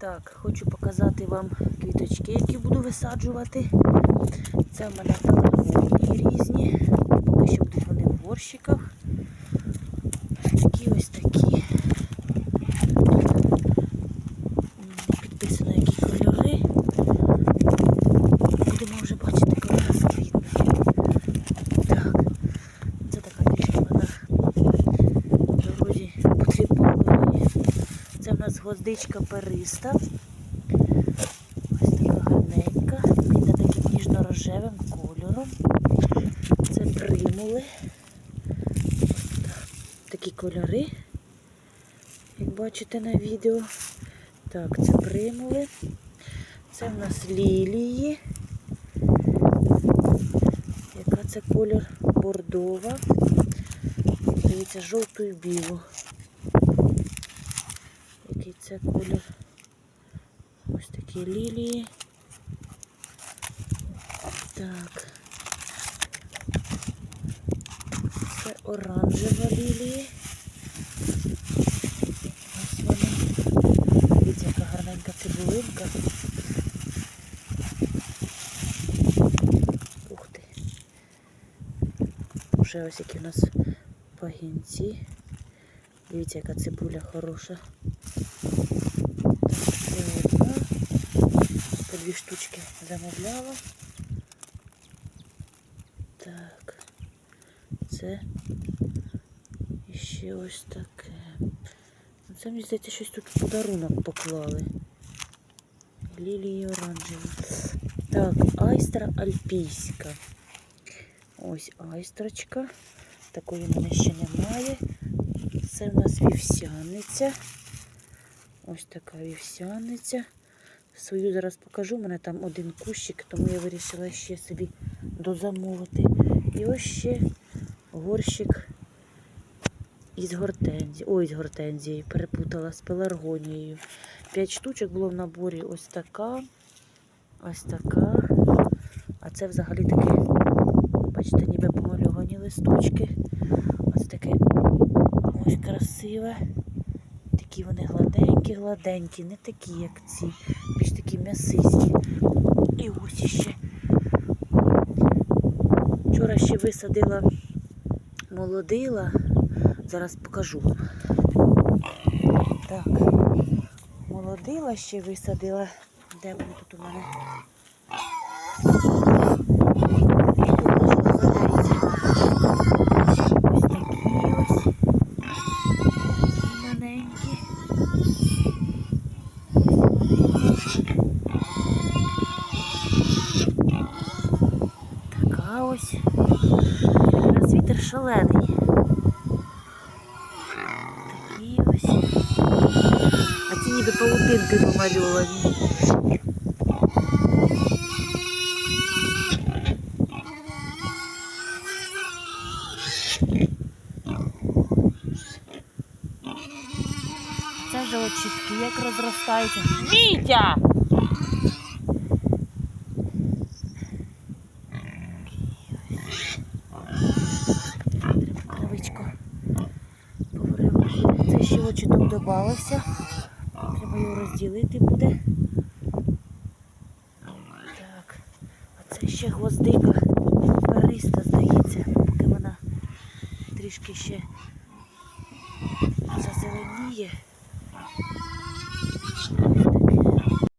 Так, хочу показати вам квіточки, які буду висаджувати. Це в мене різні. Поки що будуть вони в горщиках. Ось такі ось такі. Не підписано, які кольори. Будемо вже бачити, коли розквітне. Так, це така трішки вона в дорозі потріпала. Це в нас гвоздичка периста. Ось така гарненька. Йде таким ніжно-рожевим кольором. Це примули. Такі кольори, як бачите на відео. Так, це примули. Це в нас лілії. Яка це колір бордова. Дивіться, жовту і білу. Це колір? Ось такі лілії. Так. Це оранжева лілія. Ось вона. Дивіться, яка гарненька цибулинка. Ух ти. Уже ось які у нас пагінці. Дивіться, яка цибуля хороша. По дві штучки замовляла. Так. Це ще ось таке. Ну, Це мені здається, щось тут в подарунок поклали. Лілії оранжеві. Так, айстра альпійська. Ось айстрочка. Такої в мене ще немає. Це в нас вівсяниця. Ось така вівсяниця. Свою зараз покажу. У мене там один кущик, тому я вирішила ще собі дозамовити. І ось ще горщик із гортензії. Ой, з гортензії, перепутала з пеларгонією. П'ять штучок було в наборі. Ось така, ось така. А це взагалі таке, бачите, ніби помальовані листочки. Ось таке ось красиве. Такі вони гладенькі, гладенькі, не такі, як ці, більш такі м'ясисті. І ось іще. Вчора ще висадила, молодила. Зараз покажу. Так, молодила ще висадила. Де вони тут у мене? Ось такі ось. Маленькі. Така ось. Зараз вітер шалений. Такі ось. А ці ніби паутинки помальовані. Це вже очітки, як розростаються. Вітя! водичку. Це ще тут додався. Треба його розділити буде. Так, оце ще гвоздика периста, здається, поки вона трішки ще зазеленіє.